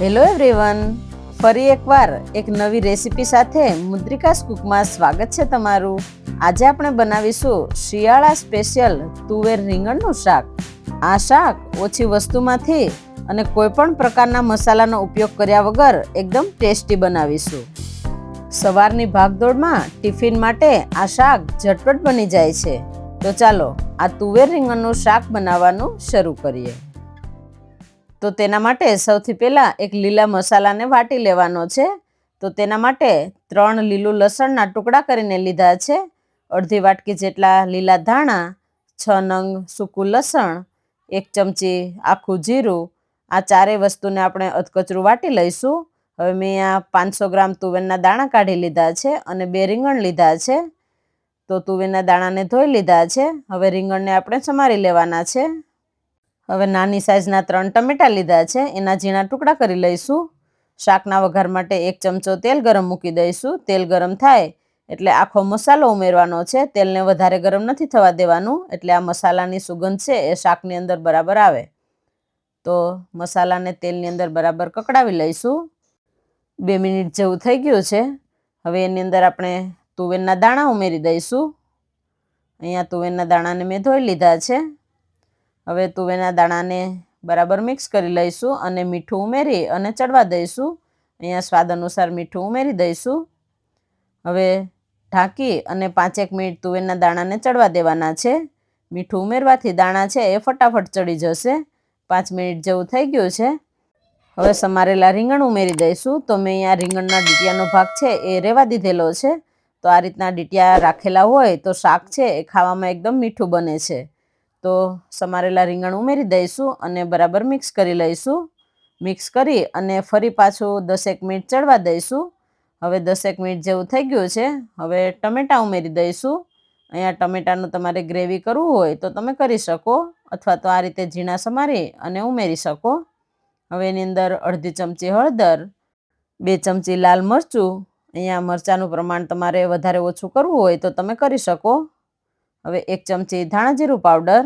Hello everyone ફરી એકવાર એક નવી રેસિપી સાથે મુદ્રિકાસ કુકમાં સ્વાગત છે તમારું. આજે આપણે બનાવીશું શિયાળા સ્પેશિયલ તુવેર રીંગણનું શાક. આ શાક ઓછી વસ્તુમાંથી અને કોઈ પણ પ્રકારના મસાલાનો ઉપયોગ કર્યા વગર એકદમ ટેસ્ટી બનાવીશું. સવારની ભાગદોડમાં ટિફિન માટે આ શાક ઝટપટ બની જાય છે. તો ચાલો આ તુવેર રીંગણનું શાક બનાવવાનું શરૂ કરીએ. તો તેના માટે સૌથી પહેલાં એક લીલા મસાલાને વાટી લેવાનો છે. તો તેના માટે ત્રણ લીલું લસણના ટુકડા કરીને લીધા છે. અડધી વાટકી જેટલા લીલા ધાણા, છ નંગ સૂકું લસણ, એક ચમચી આખું જીરું. આ ચારેય વસ્તુને આપણે અધકચરું વાટી લઈશું. હવે મેં આ પાંચસો ગ્રામ તુવેરના દાણા કાઢી લીધા છે અને બે રીંગણ લીધા છે. તો તુવેરના દાણાને ધોઈ લીધા છે. હવે રીંગણને આપણે સમારી લેવાના છે. હવે નાની સાઇઝના ત્રણ ટમેટા લીધા છે, એના ઝીણા ટુકડા કરી લઈશું. શાકના વઘાર માટે એક ચમચો તેલ ગરમ મૂકી દઈશું. તેલ ગરમ થાય એટલે આખો મસાલો ઉમેરવાનો છે. તેલને વધારે ગરમ નથી થવા દેવાનું, એટલે આ મસાલાની સુગંધ છે એ શાકની અંદર બરાબર આવે. તો મસાલાને તેલની અંદર બરાબર કકડાવી લઈશું. બે મિનિટ જેવું થઈ ગયું છે. હવે એની અંદર આપણે તુવેરના દાણા ઉમેરી દઈશું. અહીંયા તુવેરના દાણાને મેં ધોઈ લીધા છે. હવે તુવેરના દાણાને બરાબર મિક્સ કરી લઈશું અને મીઠું ઉમેરી અને ચડવા દઈશું. અહીંયા સ્વાદ અનુસાર મીઠું ઉમેરી દઈશું. હવે ઢાંકી અને પાંચેક મિનિટ તુવેરના દાણાને ચડવા દેવાના છે. મીઠું ઉમેરવાથી દાણા છે એ ફટાફટ ચડી જશે. પાંચ મિનિટ જેવું થઈ ગયું છે. હવે સમારેલા રીંગણ ઉમેરી દઈશું. તો મેં અહીંયા રીંગણના ડીટિયાનો ભાગ છે એ રેવા દીધેલો છે. તો આ રીતના ડીટિયા રાખેલા હોય તો શાક છે એ ખાવામાં એકદમ મીઠું બને છે. તો સમારેલા રીંગણ ઉમેરી દઈશું અને બરાબર મિક્સ કરી લઈશું. મિક્સ કરી અને ફરી પાછું દસેક મિનિટ ચડવા દઈશું. હવે દસેક મિનિટ જેવું થઈ ગયું છે. હવે ટમેટાં ઉમેરી દઈશું. અહીંયા ટમેટાનું તમારે ગ્રેવી કરવું હોય તો તમે કરી શકો, અથવા તો આ રીતે ઝીણા સમારી અને ઉમેરી શકો. હવે એની અંદર અડધી ચમચી હળદર, બે ચમચી લાલ મરચું. અહીંયા મરચાંનું પ્રમાણ તમારે વધારે ઓછું કરવું હોય તો તમે કરી શકો. હવે એક ચમચી ધાણા જીરું પાવડર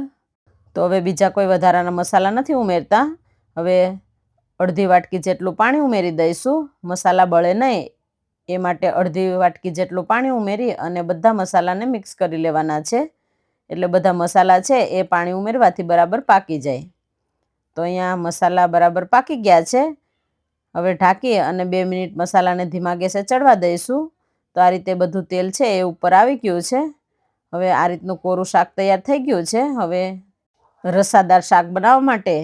તો હવે બીજા કોઈ વધારાના મસાલા નથી ઉમેરતા. હવે અડધી વાટકી જેટલું પાણી ઉમેરી દઈશું. મસાલા બળે નહીં. એ માટે અડધી વાટકી જેટલું પાણી ઉમેરી અને બધા મસાલાને મિક્સ કરી લેવાના છે. એટલે બધા મસાલા છે એ પાણી ઉમેરવાથી બરાબર પાકી જાય. તો અહીંયા મસાલા બરાબર પાકી ગયા છે. હવે ઢાંકી અને બે મિનિટ મસાલાને ધીમા ગેસે ચડવા દઈશું. તો આ રીતે બધું તેલ છે એ ઉપર આવી ગયું છે. હવે આ રીતનું કોરું શાક તૈયાર થઈ ગયું છે. હવે રસાદાર શાક બનાવવા માટે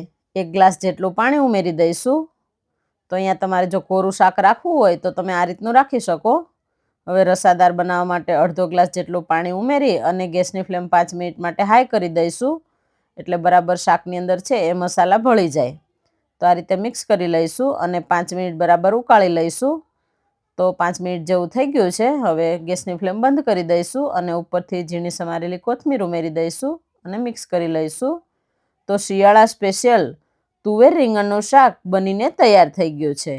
એક ગ્લાસ જેટલું પાણી ઉમેરી દઈશું. તો અહીંયા તમારે જો કોરું શાક રાખવું હોય તો તમે આ રીતનું રાખી શકો. હવે રસાદાર બનાવવા માટે અડધો ગ્લાસ જેટલું પાણી ઉમેરી અને ગેસની ફ્લેમ પાંચ મિનિટ માટે હાઈ કરી દઈશું. એટલે બરાબર શાકની અંદર છે એ મસાલા ભળી જાય. તો આ રીતે મિક્સ કરી લઈશું અને પાંચ મિનિટ બરાબર ઉકાળી લઈશું. તો પાંચ મિનિટ જેવું થઈ ગયું છે. હવે ગેસની ફ્લેમ બંધ કરી દઈશું અને ઉપરથી ઝીણી સમારેલી કોથમીર ઉમેરી દઈશું અને મિક્સ કરી લઈશું. તો શિયાળા સ્પેશિયલ તુવેર રીંગણનું શાક બનીને તૈયાર થઈ ગયું છે.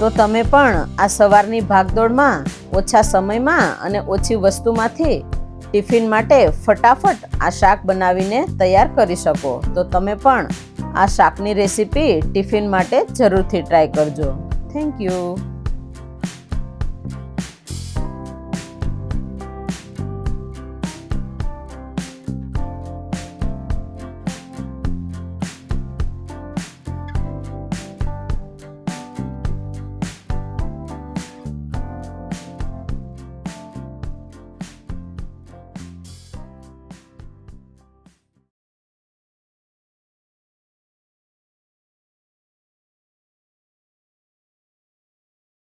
તો તમે પણ આ સવારની ભાગદોડમાં, ઓછા સમયમાં અને ઓછી વસ્તુમાંથી ટિફિન માટે ફટાફટ આ શાક બનાવીને તૈયાર કરી શકો. તો તમે પણ આ શાકની રેસીપી ટિફિન માટે જરૂરથી ટ્રાય કરજો. Thank you.